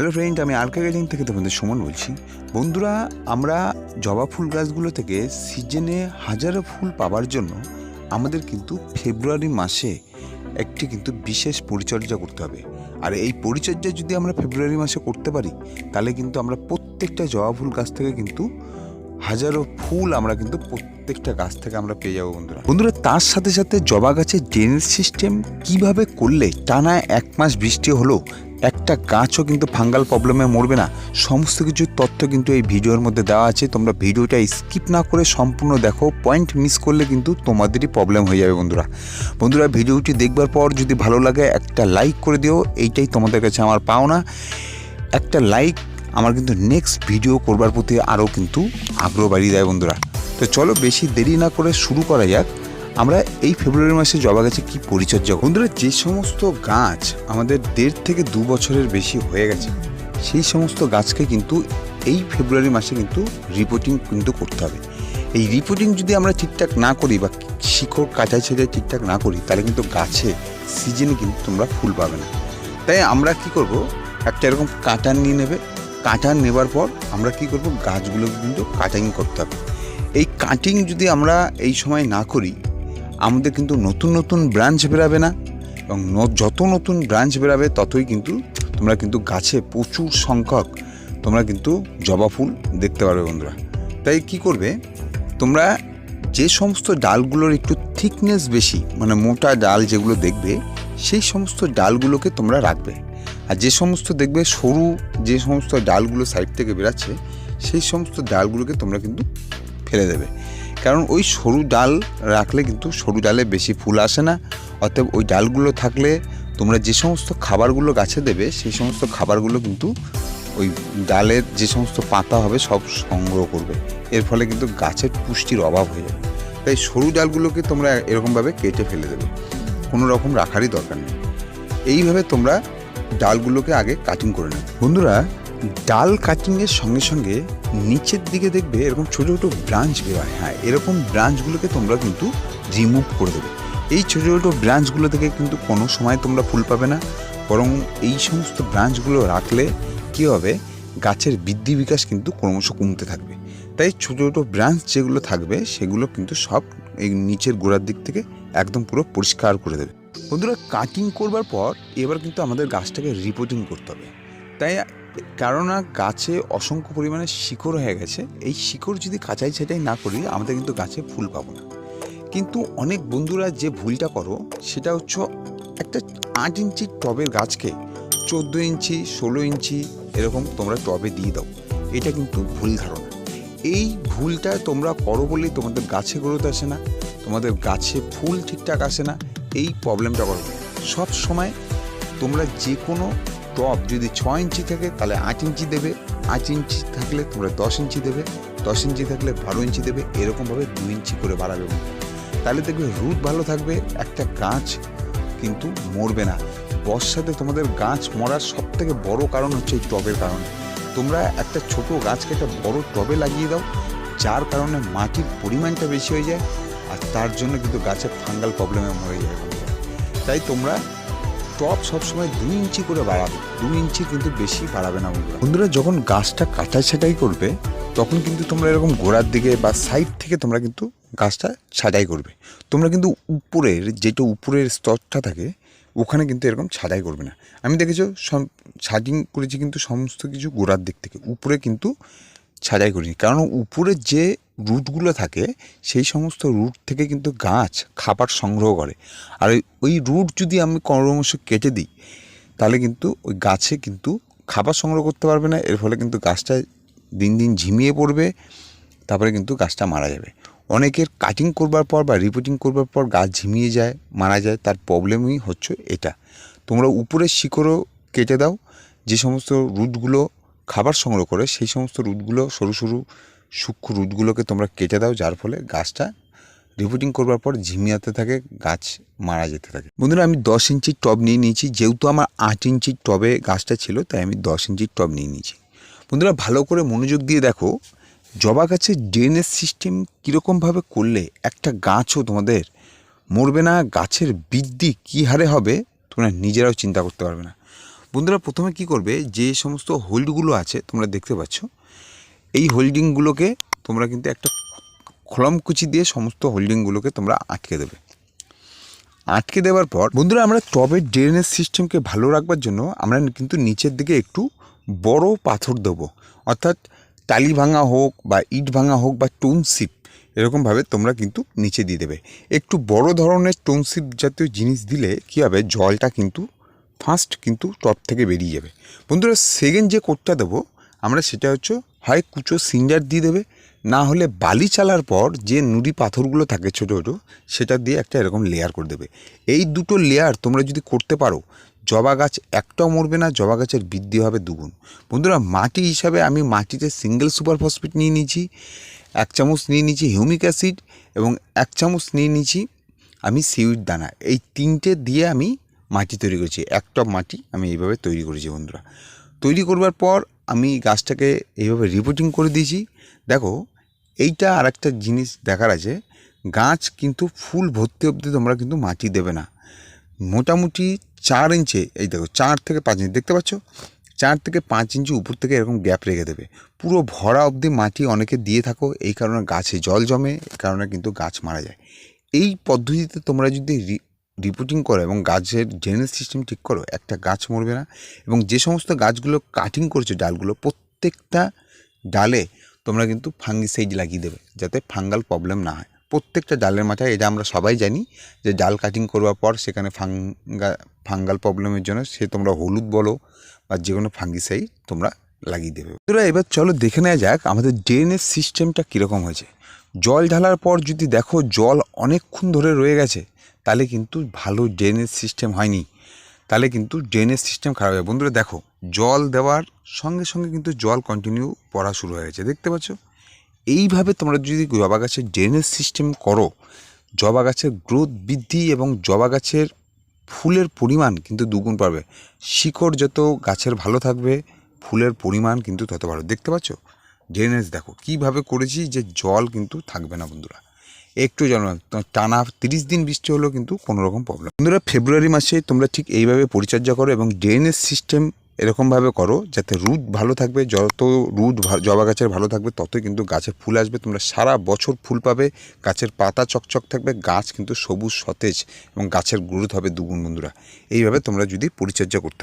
Hello friend আমি Alka garden থেকে তোমাদের সুমন বলছি। বন্ধুরা, আমরা জবা ফুল গাছগুলো থেকে সিজনে হাজারো ফুল পাওয়ার জন্য আমাদের কিন্তু ফেব্রুয়ারি মাসে একটি কিন্তু বিশেষ পরিচর্যা করতে হবে। আর এই পরিচর্যা যদি আমরা ফেব্রুয়ারি মাসে করতে পারি, তাহলে কিন্তু আমরা প্রত্যেকটা জবা ফুল গাছ থেকে কিন্তু হাজারো ফুল আমরা কিন্তু প্রত্যেকটা গাছ থেকে আমরা পেয়ে যাব বন্ধুরা। বন্ধুরা, তার সাথে সাথে জবা গাছের ড্রেনেজ সিস্টেম কীভাবে করলে টানা এক মাস বৃষ্টি হলো একটা গাছও কিন্তু ফাঙ্গাল প্রবলেমে মরবে না। সমস্ত কিছু তথ্য কিন্তু এই ভিডিওর মধ্যে দেওয়া আছে। তোমরা ভিডিওটা স্কিপ না করে সম্পূর্ণ দেখো। পয়েন্ট মিস করলে কিন্তু তোমাদেরই প্রবলেম হয়ে যাবে বন্ধুরা। বন্ধুরা, ভিডিওটি দেখবার পর যদি ভালো লাগে, একটা লাইক করে দিও। এইটাই তোমাদের কাছে আমার পাওনা। একটা লাইক আমার কিন্তু নেক্সট ভিডিও করবার প্রতি আরও কিন্তু আগ্রহ বাড়িয়ে দেয় বন্ধুরা। তো চলো বেশি দেরি না করে শুরু করা যাক। আমরা এই ফেব্রুয়ারি মাসে জবা গাছে কী পরিচর্যা? বন্ধুরা, যে সমস্ত গাছ আমাদের দেড় থেকে দু বছরের বেশি হয়ে গেছে, সেই সমস্ত গাছকে কিন্তু এই ফেব্রুয়ারি মাসে কিন্তু রিপোর্টিং কিন্তু করতে হবে। এই রিপোর্টিং যদি আমরা ঠিকঠাক না করি বা শিকড় কাটাই ছেড়ে ঠিকঠাক না করি, তাহলে কিন্তু গাছে সিজনে কিন্তু তোমরা ফুল পাবে না। তাই আমরা কি করব? একটা এরকম কাটার নিয়ে নেবে। কাটার নেবার পর আমরা কি করব? গাছগুলোকে কিন্তু কাটিং করতে হবে। এই কাটিং যদি আমরা এই সময় না করি আমাদের কিন্তু নতুন নতুন ব্রাঞ্চ বেরাবে না এবং যত নতুন ব্রাঞ্চ বেরাবে, ততই কিন্তু তোমরা কিন্তু গাছে প্রচুর সংখ্যক তোমরা কিন্তু জবা ফুল দেখতে পারবে বন্ধুরা। তাই কি করবে? তোমরা যে সমস্ত ডালগুলোর একটু থিকনেস বেশি মানে মোটা ডাল যেগুলো দেখবে, সেই সমস্ত ডালগুলোকে তোমরা রাখবে। আর যে সমস্ত দেখবে সরু যে সমস্ত ডালগুলো সাইড থেকে বেরাচ্ছে, সেই সমস্ত ডালগুলোকে তোমরা কিন্তু ফেলে দেবে। কারণ ওই সরু ডাল রাখলে কিন্তু সরু ডালে বেশি ফুল আসে না। অতএব ওই ডালগুলো থাকলে তোমরা যে সমস্ত খাবারগুলো গাছে দেবে, সেই সমস্ত খাবারগুলো কিন্তু ওই ডালের যে সমস্ত পাতা হবে সব সংগ্রহ করবে। এর ফলে কিন্তু গাছের পুষ্টির অভাব হয়ে যাবে। তাই সরু ডালগুলোকে তোমরা এরকমভাবে কেটে ফেলে দেবে। কোনো রকম রাখারই দরকার নেই। এইভাবে তোমরা ডালগুলোকে আগে কাটিং করে নেবে বন্ধুরা ডাল কাটিংয়ের সঙ্গে সঙ্গে নিচের দিকে দেখবে এরকম ছোটো ছোটো ব্রাঞ্চ বেরোয় হ্যাঁ। এরকম ব্রাঞ্চগুলোকে তোমরা কিন্তু রিমুভ করে দেবে। এই ছোটো ছোটো ব্রাঞ্চগুলো থেকে কিন্তু কোনো সময় তোমরা ফুল পাবে না। বরং এই সমস্ত ব্রাঞ্চগুলো রাখলে কী হবে? গাছের বৃদ্ধি বিকাশ কিন্তু ক্রমশ কমতে থাকবে। তাই ছোটো ছোটো ব্রাঞ্চ যেগুলো থাকবে, সেগুলো কিন্তু সব এই নিচের গোড়ার দিক থেকে একদম পুরো পরিষ্কার করে দেবে। বন্ধুরা কাটিং করবার পর এবার কিন্তু আমাদের গাছটাকে রিপোর্টিং করতে হবে। তাই কেননা গাছে অসংখ্য পরিমাণে শিকড় হয়ে গেছে। এই শিকড় যদি কাঁচাই ছাটাই না করি, আমাদের কিন্তু গাছে ফুল পাবো না। কিন্তু অনেক বন্ধুরা যে ভুলটা করো, সেটা হচ্ছে একটা আট ইঞ্চি টবের গাছকে চোদ্দ ইঞ্চি, ষোলো ইঞ্চি এরকম তোমরা টবে দিয়ে দাও। এটা কিন্তু ভুল ধারণা। এই ভুলটা তোমরা করো বলেই তোমাদের গাছে গ্রোথ আসে না, তোমাদের গাছে ফুল ঠিকঠাক আসে না, এই প্রবলেমটা করো। সব সময় তোমরা যে কোনো টপ যদি ছ ইঞ্চি থাকে, তাহলে আট ইঞ্চি দেবে। আট ইঞ্চি থাকলে তোমরা দশ ইঞ্চি দেবে। দশ ইঞ্চি থাকলে বারো ইঞ্চি দেবে। এরকমভাবে দু ইঞ্চি করে বাড়াবে। তাহলে দেখবে রুট ভালো থাকবে, একটা গাছ কিন্তু মরবে না। বর্ষাতে তোমাদের গাছ মরার সব থেকে বড় কারণ হচ্ছে এই টবের কারণে। তোমরা একটা ছোট গাছকে একটা বড় টবে লাগিয়ে দাও, যার কারণে মাটির পরিমাণটা বেশি হয়ে যায়, আর তার জন্য কিন্তু গাছের ফাঙ্গাল প্রবলেমে মরে যায়। তাই তোমরা টপ সবসময় দুই ইঞ্চি করে বাড়াবে। দুই ইঞ্চি কিন্তু বেশি বাড়াবে না বন্ধুরা। বন্ধুরা, যখন গাছটা কাটা ছাটাই করবে, তখন কিন্তু তোমরা এরকম গোড়ার দিকে বা সাইড থেকে তোমরা কিন্তু গাছটা ছাটাই করবে। তোমরা কিন্তু উপরের যেটা উপরের স্তরটা থাকে, ওখানে কিন্তু এরকম ছাটাই করবে না। আমি দেখেছ ছাটিং করেছি কিন্তু সমস্ত কিছু গোড়ার দিক থেকে। উপরে কিন্তু ছাটাই করিনি। কারণ উপরের যে রুটগুলো থাকে, সেই সমস্ত রুট থেকে কিন্তু গাছ খাবার সংগ্রহ করে। আর ওই- রুট যদি আমি ক্রমশ কেটে দিই, তাহলে কিন্তু ওই গাছে কিন্তু খাবার সংগ্রহ করতে পারবে না, এর ফলে কিন্তু গাছটা দিন দিন ঝিমিয়ে পড়বে, তারপরে কিন্তু গাছটা মারা যাবে। অনেকের কাটিং করবার পর বা রিপোর্টিং করবার পর গাছ ঝিমিয়ে যায়, মারা যায়, তার প্রবলেমই হচ্ছে এটা। তোমরা উপরের শিকড়ও কেটে দাও, যে সমস্ত রুটগুলো খাবার সংগ্রহ করে, সেই সমস্ত রুটগুলো সরু সরু সূক্ষ্ম রুটগুলোকে তোমরা কেটে দাও, যার ফলে গাছটা রিপোর্টিং করবার পর ঝিমিয়াতে থাকে, গাছ মারা যেতে থাকে। বন্ধুরা, আমি দশ ইঞ্চির টব নিয়ে নিয়েছি। যেহেতু আমার আট ইঞ্চির টবে গাছটা ছিল, তাই আমি দশ ইঞ্চির টব নিয়ে নিয়েছি। বন্ধুরা, ভালো করে মনোযোগ দিয়ে দেখো, জবা গাছের ড্রেনেজ সিস্টেম কীরকমভাবে করলে একটা গাছও তোমাদের মরবে না, গাছের বৃদ্ধি কী হারে হবে, তোমরা নিজেরাও চিন্তা করতে পারবে না। বন্ধুরা, প্রথমে কি করবে, যে সমস্ত হোল্ডগুলো আছে, তোমরা দেখতে পাচ্ছ এই হোল্ডিংগুলোকে তোমরা কিন্তু একটা খলমকুচি দিয়ে সমস্ত হোল্ডিংগুলোকে তোমরা আটকে দেবে। আটকে দেওয়ার পর বন্ধুরা, আমরা টবের ড্রেনেজ সিস্টেমকে ভালো রাখবার জন্য আমরা কিন্তু নিচের দিকে একটু বড় পাথর দেবো। অর্থাৎ টালি ভাঙা হোক বা ইট ভাঙা হোক বা টোনশিপ এরকমভাবে তোমরা কিন্তু নিচে দিয়ে দেবে। একটু বড় ধরনের টোনশিপ জাতীয় জিনিস দিলে কী হবে? জলটা কিন্তু ফার্স্ট কিন্তু টপ থেকে বেরিয়ে যাবে। বন্ধুরা সেকেন্ড যে কোটটা দেবো, আমরা সেটা হচ্ছে হয় কুচো সিন্ডার দিয়ে দেবে, না হলে বালি চালার পর যে নুড়ি পাথরগুলো থাকে ছোটো ছোটো, সেটা দিয়ে একটা এরকম লেয়ার করে দেবে। এই দুটো লেয়ার তোমরা যদি করতে পারো, জবা গাছ একটাও মরবে না, জবা গাছের বৃদ্ধি হবে দুগুণ। বন্ধুরা, মাটি হিসাবে আমি মাটিতে সিঙ্গেল সুপার ফসফেট নিয়ে নিয়েছি, এক চামচ নিয়ে নিয়েছি হিউমিক অ্যাসিড এবং এক চামচ নিয়ে নিয়েছি আমি সিউইড দানা। এই তিনটে দিয়ে আমি মাটি তৈরি করেছি, এক টব মাটি আমি এইভাবে তৈরি করেছি বন্ধুরা। তৈরি করবার পর আমি গাছটাকে এইভাবে রিপোর্টিং করে দিয়েছি। দেখো, এইটা আর একটা জিনিস দেখার আছে। গাছ কিন্তু ফুল ভর্তি অবধি তোমরা কিন্তু মাটি দেবে না। মোটামুটি চার ইঞ্চে, এই দেখো, চার থেকে পাঁচ ইঞ্চি, দেখতে পাচ্ছ? চার থেকে পাঁচ ইঞ্চি উপর থেকে এরকম গ্যাপ রেখে দেবে। পুরো ভরা অবধি মাটি অনেকে দিয়ে থাকো, এই কারণে গাছে জল জমে, এই কারণে কিন্তু গাছ মারা যায়। এই পদ্ধতিতে তোমরা যদি রিপোর্টিং করো এবং গাছের ড্রেনেজ সিস্টেম ঠিক করো, একটা গাছ মরবে না। এবং যে সমস্ত গাছগুলো কাটিং করছ ডালগুলো, প্রত্যেকটা ডালে তোমরা কিন্তু ফাঙ্গিসাইড লাগিয়ে দেবে, যাতে ফাঙ্গাল প্রবলেম না হয়। প্রত্যেকটা ডালের মাথায়, এটা আমরা সবাই জানি যে ডাল কাটিং করবার পর সেখানে ফাঙ্গা ফাঙ্গাল প্রবলেমের জন্য সে তোমরা হলুদ বলো বা যে কোনো ফাঙ্গিসাইড তোমরা লাগিয়ে দেবে। তোরা এবার চলো দেখে নেওয়া যাক আমাদের ড্রেনেজ সিস্টেমটা কীরকম হয়েছে। জল ঢালার পর যদি দেখো, জল অনেকক্ষণ ধরে রয়ে গেছে তাহলে কিন্তু ভালো ড্রেনেজ সিস্টেম হয়নি। তাহলে কিন্তু ড্রেনেজ সিস্টেম খারাপ হবে বন্ধুরা দেখো, জল দেওয়ার সঙ্গে সঙ্গে কিন্তু জল কন্টিনিউ পড়া শুরু হয়ে গেছে। দেখতে পাচ্ছ? এইভাবে তোমরা যদি জবা গাছের ড্রেনেজ সিস্টেম করো, জবা গাছের গ্রোথ বৃদ্ধি এবং জবা গাছের ফুলের পরিমাণ কিন্তু দুগুণ পাবে। শিকড় যত গাছের ভালো থাকবে, ফুলের পরিমাণ কিন্তু তত ভালো। দেখতে পাচ্ছ? ড্রেনেজ দেখো, কীভাবে করেছি যে জল কিন্তু থাকবে না বন্ধুরা। একটু জল টানা তিরিশ দিন বৃষ্টি হলেও কিন্তু কোনো রকম প্রবলেম বন্ধুরা ফেব্রুয়ারি মাসে তোমরা ঠিক এইভাবে পরিচর্যা করো এবং ড্রেনেজ সিস্টেম এরকমভাবে করো যাতে রুট ভালো থাকবে, যত রুট জবা গাছের ভালো থাকবে, ততই কিন্তু গাছের ফুল আসবে। তোমরা সারা বছর ফুল পাবে, গাছের পাতা চকচক থাকবে, গাছ কিন্তু সবুজ, সতেজ এবং গাছের গ্রোথ হবে দুগুণ বন্ধুরা। এইভাবে তোমরা যদি পরিচর্যা করতে